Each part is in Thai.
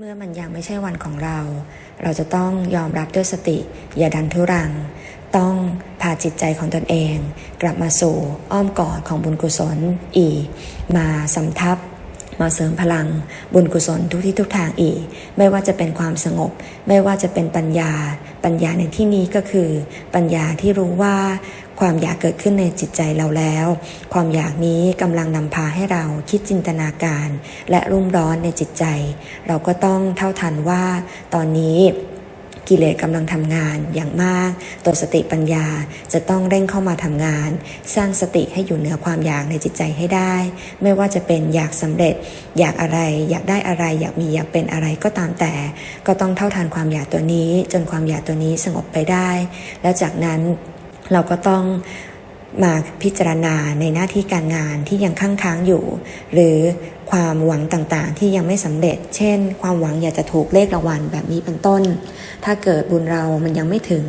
เมื่อมันยังไม่ใช่วันของเรา เราจะต้องยอมรับด้วยสติ อย่าดันทุรัง ต้องพาจิตใจของตนเอง กลับมาสู่อ้อมกอดของบุญกุศลอีก มาสำทับ มาเสริมพลัง บุญกุศลทุกที่ทุกทางอีก ไม่ว่าจะเป็นความสงบ ไม่ว่าจะเป็นปัญญา ปัญญาในที่นี้ก็คือ ปัญญาที่รู้ว่าความอยากเกิดขึ้นในจิตใจเราแล้ว ความอยากนี้กำลังนำพาให้เราคิดจินตนาการ และรุ่มร้อนในจิตใจ เราก็ต้องเท่าทันว่า ตอนนี้ กิเลสกำลังทำงานอย่างมาก ตัวสติปัญญาจะต้องเร่งเข้ามาทำงาน สร้างสติให้อยู่เหนือความอยากในจิตใจให้ได้ ไม่ว่าจะเป็นอยากสำเร็จ อยากอะไร อยากได้อะไร อยากมีอยากเป็นอะไรก็ตามแต่ ก็ต้องเท่าทันความอยากตัวนี้ จนความอยากตัวนี้สงบไปได้ แล้วจากนั้นเราก็ต้อง มาพิจารณาในหน้าที่การงานที่ยังค้างค้างอยู่ หรือความหวังต่างๆ ที่ยังไม่สำเร็จ เช่น ความหวังอยากจะถูกเลขรางวัลแบบนี้เป็นต้น ถ้าเกิดบุญเรามันยังไม่ถึง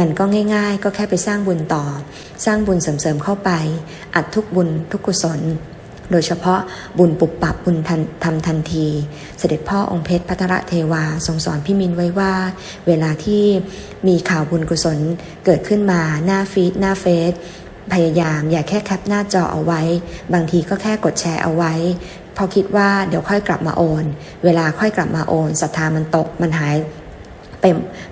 มันก็ง่าย ๆ ก็แค่ไปสร้างบุญต่อ สร้างบุญเสริมๆเข้าไป อัดทุกบุญทุกกุศลโดยเฉพาะบุญปุบปับบุญทำทันที เสด็จพ่อองค์เพชรพัทรเทวาทรงสอนพี่มินไว้ว่า เวลาที่มีข่าวบุญกุศลเกิดขึ้นมาหน้าฟีดหน้าเฟซ พยายามอย่าแค่แคปหน้าจอเอาไว้ บางทีก็แค่กดแชร์เอาไว้ พอคิดว่าเดี๋ยวค่อยกลับมาโอน เวลาค่อยกลับมาโอนศรัทธามันตกมันหายไป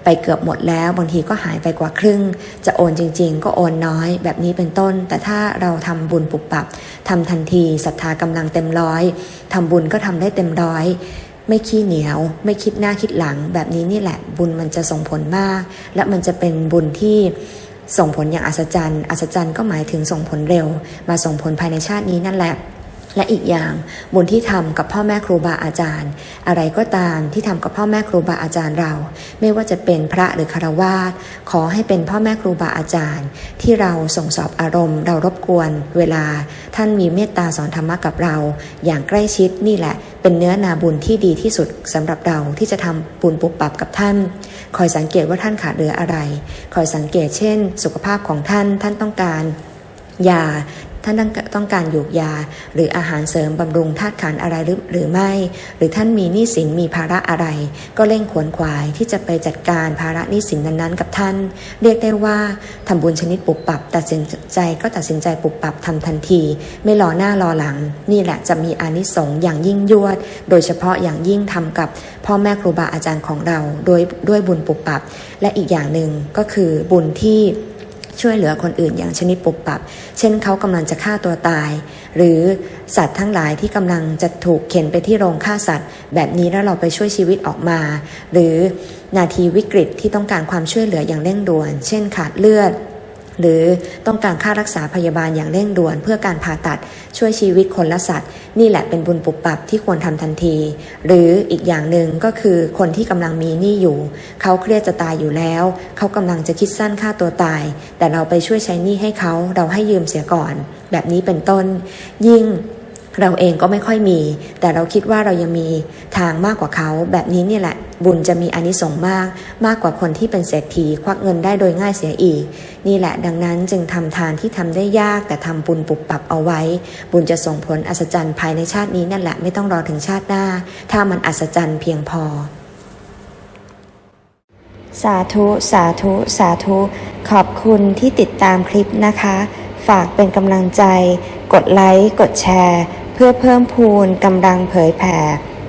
ไปเกือบหมดแล้ว บางทีก็หายไปกว่าครึ่ง จะโอนจริง ๆ ก็โอนน้อยแบบนี้เป็นต้น แต่ถ้าเราทำบุญปุบปับทำทันทีศรัทธากำลังเต็มร้อยทำบุญก็ทำได้เต็มร้อยไม่ขี้เหนียว ไม่คิดหน้าคิดหลังแบบนี้นี่แหละบุญมันจะส่งผลมาก และมันจะเป็นบุญที่ ส่งผลอย่างอัศจรรย์ อัศจรรย์ก็หมายถึงส่งผลเร็ว มาส่งผลภายในชาตินี้นั่นแหละ และอีกอย่างบุญที่ทำกับพ่อแม่ครูบาอาจารย์ อะไรก็ตามที่ทำกับพ่อแม่ครูบาอาจารย์เรา ไม่ว่าจะเป็นพระหรือคารวาสขอให้เป็นพ่อแม่ครูบาอาจารย์ ที่เราส่งสอบอารมณ์ เรารบกวน เวลา ท่านมีเมตตาสอนธรรมะกับเรา อย่างใกล้ชิดนี่แหละ เป็นเนื้อนาบุญที่ดีที่สุดสำหรับเราที่จะทำบุญปุบปับกับท่าน คอยสังเกตว่าท่านขาดเหลืออะไร คอยสังเกตเช่น สุขภาพของท่านท่านต้องการยา ท่านต้องการหยูกยา หรืออาหารเสริมบำรุงธาตุขันอะไรหรือหรือไม่ หรือท่านมีหนี้สินมีภาระอะไร ก็เร่งขวนขวายที่จะไปจัดการภาระหนี้สินนั้นๆ กับท่าน เรียกได้ว่าทำบุญชนิดปุบปับตัดสินใจก็ตัดสินใจปุบปับทำทันที ไม่รอหน้ารอหลัง นี่แหละจะมีอานิสงส์อย่างยิ่งยวด โดยเฉพาะอย่างยิ่งทำกับพ่อแม่ครูบาอาจารย์ของเราโดยด้วยบุญปุบปับ และอีกอย่างหนึ่งก็คือบุญที่ ช่วยเหลือคนอื่นอย่างชนิดปุบปับ เช่นเขากำลังจะฆ่าตัวตาย หรือสัตว์ทั้งหลายที่กำลังจะถูกเข็นไปที่โรงฆ่าสัตว์ แบบนี้แล้วเราไปช่วยชีวิตออกมา หรือนาทีวิกฤตที่ต้องการความช่วยเหลืออย่างเร่งด่วน เช่นขาดเลือด หรือต้องการค่ารักษาพยาบาลอย่างเร่งด่วนเพื่อการผ่าตัดช่วยชีวิตคนและสัตว์ นี่แหละเป็นบุญปุบปับที่ควรทำทันที หรืออีกอย่างหนึ่งก็คือคนที่กำลังมีหนี้อยู่ เขาเครียดจะตายอยู่แล้ว เขากำลังจะคิดสั้นฆ่าตัวตาย แต่เราไปช่วยใช้หนี้ให้เขาเราให้ยืมเสียก่อน แบบนี้เป็นต้น ยิ่งเราเองก็ไม่ค่อยมี แต่เราคิดว่าเรายังมีทางมากกว่าเขา แบบนี้นี่แหละ บุญจะมีอนิสงส์มาก มากกว่าคนที่เป็นเศรษฐีควักเงินได้โดยง่ายเสียอีก นี่แหละดังนั้นจึงทำทานที่ทำได้ยากแต่ทำบุญปุบปับเอาไว้ บุญจะส่งผลอัศจรรย์ภายในชาตินี้นั่นแหละไม่ต้องรอถึงชาติหน้า ถ้ามันอัศจรรย์เพียงพอสาธุ สาธุ สาธุ ขอบคุณที่ติดตามคลิปนะคะ ฝากเป็นกำลังใจ กดไลค์ กดแชร์ เพื่อเพิ่มพูนกำลังเผยแผ่